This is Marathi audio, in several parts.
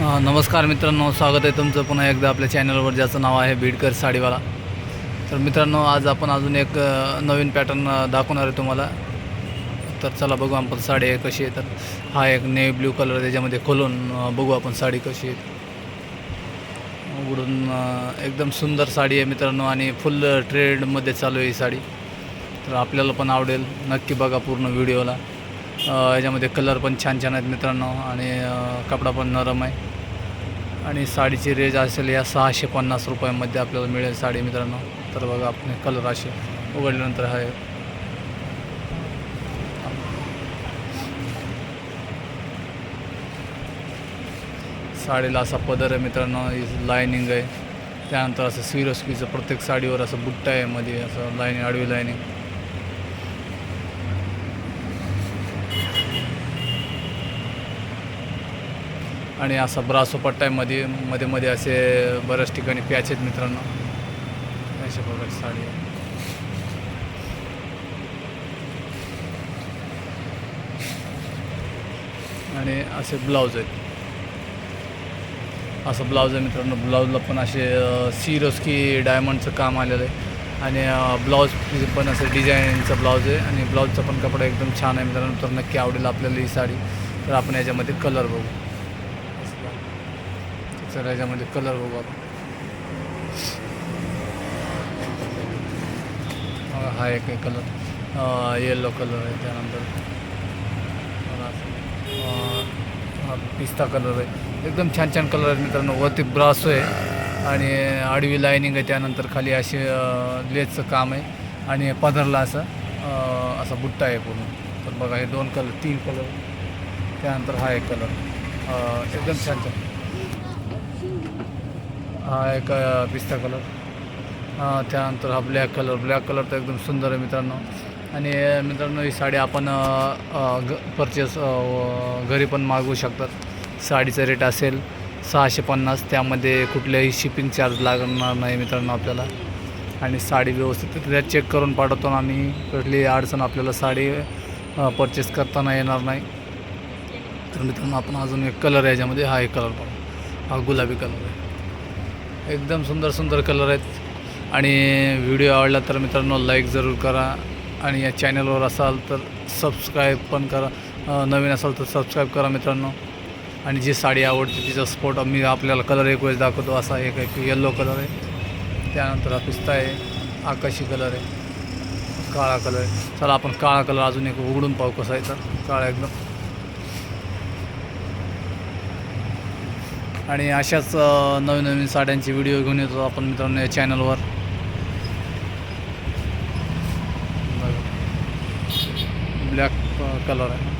नमस्कार मित्रांनो स्वागत आहे तुमचं पुन्हा एकदा आपल्या चॅनलवर ज्याचं नाव आहे बीडकर साडीवाला. तर मित्रांनो आज आपण अजून एक नवीन पॅटर्न दाखवणार आहे तुम्हाला. तर चला बघू आपण साडी आहे कशी आहे. तर हा एक नेव्ही ब्ल्यू कलर त्याच्यामध्ये खोलून बघू आपण साडी कशी आहे. उघडून एकदम सुंदर साडी आहे मित्रांनो आणि फुल ट्रेंडमध्ये चालू आहे ही साडी. तर आपल्याला पण आवडेल. नक्की बघा पूर्ण व्हिडिओला याच्यामध्ये कलर पण छान छान आहेत मित्रांनो आणि कपडा पण नरम आहे. आणि साडीची रेंज असेल या सहाशे पन्नास रुपयामध्ये आपल्याला मिळेल साडी मित्रांनो. तर बघा आपण कलर असे उघडल्यानंतर हा आहे. साडीला असा पदर आहे मित्रांनो लायनिंग आहे. त्यानंतर असं सिरोस्कीचं प्रत्येक साडीवर असं बुट्टा आहे मध्ये असं लायनिंग आडवी लायनिंग आणि असा ब्रासो आहे मध्ये मध्ये मध्ये असे बऱ्याच ठिकाणी पॅच आहेत मित्रांनो. अशा प्रकारची साडी आहे. आणि असे ब्लाऊज आहेत. असं ब्लाऊज आहे मित्रांनो. ब्लाऊजला पण असे सिरोस्की डायमंडचं काम आलेलं आहे. आणि ब्लाऊज पण असं डिझाईनचं ब्लाऊज आहे. आणि ब्लाऊजचा पण कपडा एकदम छान आहे मित्रांनो. तर नक्की आवडेल आपल्याला ही साडी. तर आपण याच्यामध्ये कलर बघू. तर याच्यामध्ये कलर बघू आपण. बघा, हा एक कलर येलो कलर आहे त्यानंतर. हा पिस्ता कलर आहे. एकदम छान छान कलर आहेत मित्रांनो. वरती ब्रासो आहे आणि आडवी लाईनिंग आहे त्यानंतर खाली असे लेजचं काम आहे आणि पदरला असं असा बुट्टा आहे पूर्ण. तर बघा हे दोन कलर तीन कलर त्यानंतर हा एक कलर एकदम छान छान. हा एक पिस्ता कलर त्यानंतर हा ब्लॅक कलर ब्लॅक कलर तर एकदम सुंदर आहे मित्रांनो. आणि मित्रांनो ही साडी आपण ग परचेस घरी पण मागवू शकतात. साडीचा रेट असेल सहाशे पन्नास. त्यामध्ये कुठल्याही शिपिंग चार्ज लागणार नाही मित्रांनो आपल्याला. आणि साडी व्यवस्थित त्या चेक करून पाठवतो आम्ही. कुठली अडचण आपल्याला साडी परचेस करताना येणार नाही. तर मित्रांनो आपण अजून एक कलर आहे याच्यामध्ये. हा एक कलर पाहू हा गुलाबी कलर आहे. एकदम सुंदर सुंदर कलर आहेत. आणि व्हिडिओ आवडला तर मित्रांनो लाईक जरूर करा. आणि या चॅनलवर असाल तर सबस्क्राईब पण करा. नवीन असाल तर सबस्क्राईब करा मित्रांनो. आणि जी साडी आवडते तिचा स्पॉट मी आपल्याला कलर एक वेळेस दाखवतो. असा एक आहे येल्लो कलर आहे. त्यानंतर हा पिस्ता आहे. आकाशी कलर आहे. काळा कलर आहे. चला आपण काळा कलर अजून एक उघडून पाहू कसा आहे तर. काळा एकदम. आणि अशाच नवीन नवीन साड्यांचे व्हिडिओ घेऊन येतो आपण मित्रांनो या चॅनलवर. ब्लॅक कलर आहे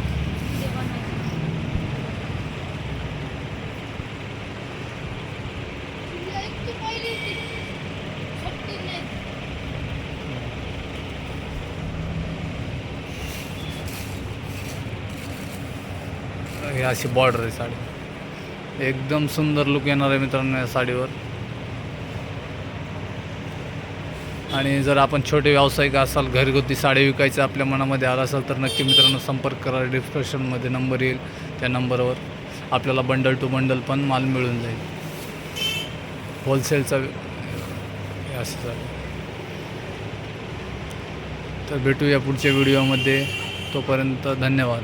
अशी बॉर्डर आहे साडी. एकदम सुंदर लुक येणार आहे मित्रांनो या साडीवर. आणि जर आपण छोटे व्यावसायिक असाल घरगुती साडी विकायचं आपल्या मनामध्ये आलं असेल तर नक्की मित्रांनो संपर्क करा. डिस्क्रिप्शनमध्ये नंबर येईल त्या नंबरवर. आपल्याला बंडल टू बंडल पण माल मिळून जाईल. होलसेलचा हे असं चालेल तर भेटूया पुढच्या व्हिडिओमध्ये तोपर्यंत धन्यवाद.